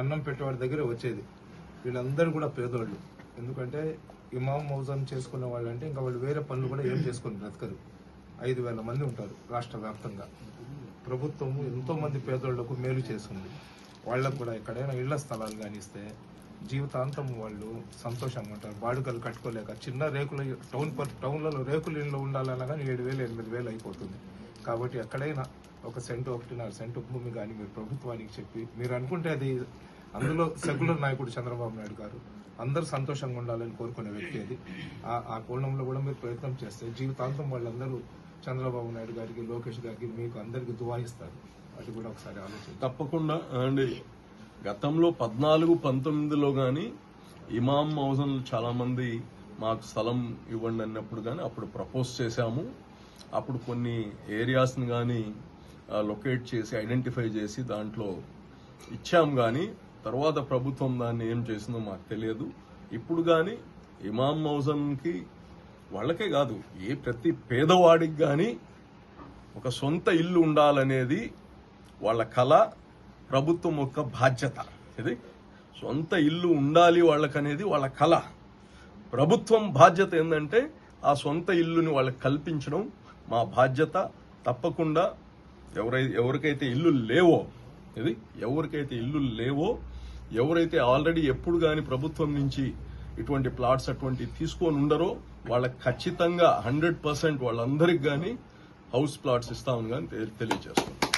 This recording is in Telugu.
అన్నం పెట్టేవాడి దగ్గర వచ్చేది. వీళ్ళందరూ కూడా పేదోళ్ళు. ఎందుకంటే ఇమాం మౌజాన్ చేసుకునే వాళ్ళు అంటే ఇంకా వాళ్ళు వేరే పనులు కూడా ఏం చేసుకొని బ్రతకరు. ఐదు వేల మంది ఉంటారు రాష్ట్ర వ్యాప్తంగా. ప్రభుత్వం ఎంతో మంది పేదోళ్ళకు మేలు చేస్తుంది. వాళ్ళకు కూడా ఎక్కడైనా ఇళ్ళ స్థలాలు కానిస్తే జీవితాంతం వాళ్ళు సంతోషంగా ఉంటారు. బాడుకలు కట్టుకోలేక చిన్న రేకుల టౌన్ పర్ టౌన్లలో రేకుల ఇళ్ళు ఉండాలన్నా కానీ ఏడు వేలు ఎనిమిది వేలు అయిపోతుంది. కాబట్టి ఎక్కడైనా ఒక సెంటు ఒకటిన్నర సెంటు భూమి కానీ మీరు ప్రభుత్వానికి చెప్పి మీరు అనుకుంటే అది అందులో సెక్యులర్ నాయకుడు చంద్రబాబు నాయుడు గారు. అందరూ సంతోషంగా ఉండాలని కోరుకునే వ్యక్తి అది. ఆ- కోణంలో కూడా మీరు ప్రయత్నం చేస్తే జీవితాంతం వాళ్ళందరూ చంద్రబాబు నాయుడు గారికి లోకేష్ గారికి మీకు అందరికి దువాయిస్తారు అది కూడా ఒకసారి ఆలోచన తప్పకుండా. అండి గతంలో పద్నాలుగు పంతొమ్మిదిలో కానీ ఇమాం మౌజన్ చాలా మంది మాకు స్థలం ఇవ్వండి అన్నప్పుడు కానీ అప్పుడు ప్రపోజ్ చేశాము. అప్పుడు కొన్ని ఏరియాస్ని కానీ లొకేట్ చేసి ఐడెంటిఫై చేసి దాంట్లో ఇచ్చాం కానీ తర్వాత ప్రభుత్వం దాన్ని ఏం చేసిందో మాకు తెలియదు. ఇప్పుడు కానీ ఇమాం మౌజన్కి వాళ్ళకే కాదు ఏ ప్రతి పేదవాడికి కానీ ఒక సొంత ఇల్లు ఉండాలనేది వాళ్ళ కళ ప్రభుత్వం యొక్క బాధ్యత. ఇది సొంత ఇల్లు ఉండాలి వాళ్ళకనేది వాళ్ళ కళ. ప్రభుత్వం బాధ్యత ఏంటంటే ఆ సొంత ఇల్లుని వాళ్ళకి కల్పించడం మా బాధ్యత. తప్పకుండా ఎవరై ఎవరికైతే ఇల్లు లేవో ఇది ఎవరికైతే ఇల్లు లేవో ఎవరైతే ఆల్రెడీ ఎప్పుడు కానీ ప్రభుత్వం నుంచి ఇటువంటి ప్లాట్స్ అటువంటి తీసుకొని ఉండరో వాళ్ళకి ఖచ్చితంగా హండ్రెడ్ పర్సెంట్ వాళ్ళందరికి కానీ హౌస్ ప్లాట్స్ ఇస్తామని కానీ తెలియజేస్తున్నాం.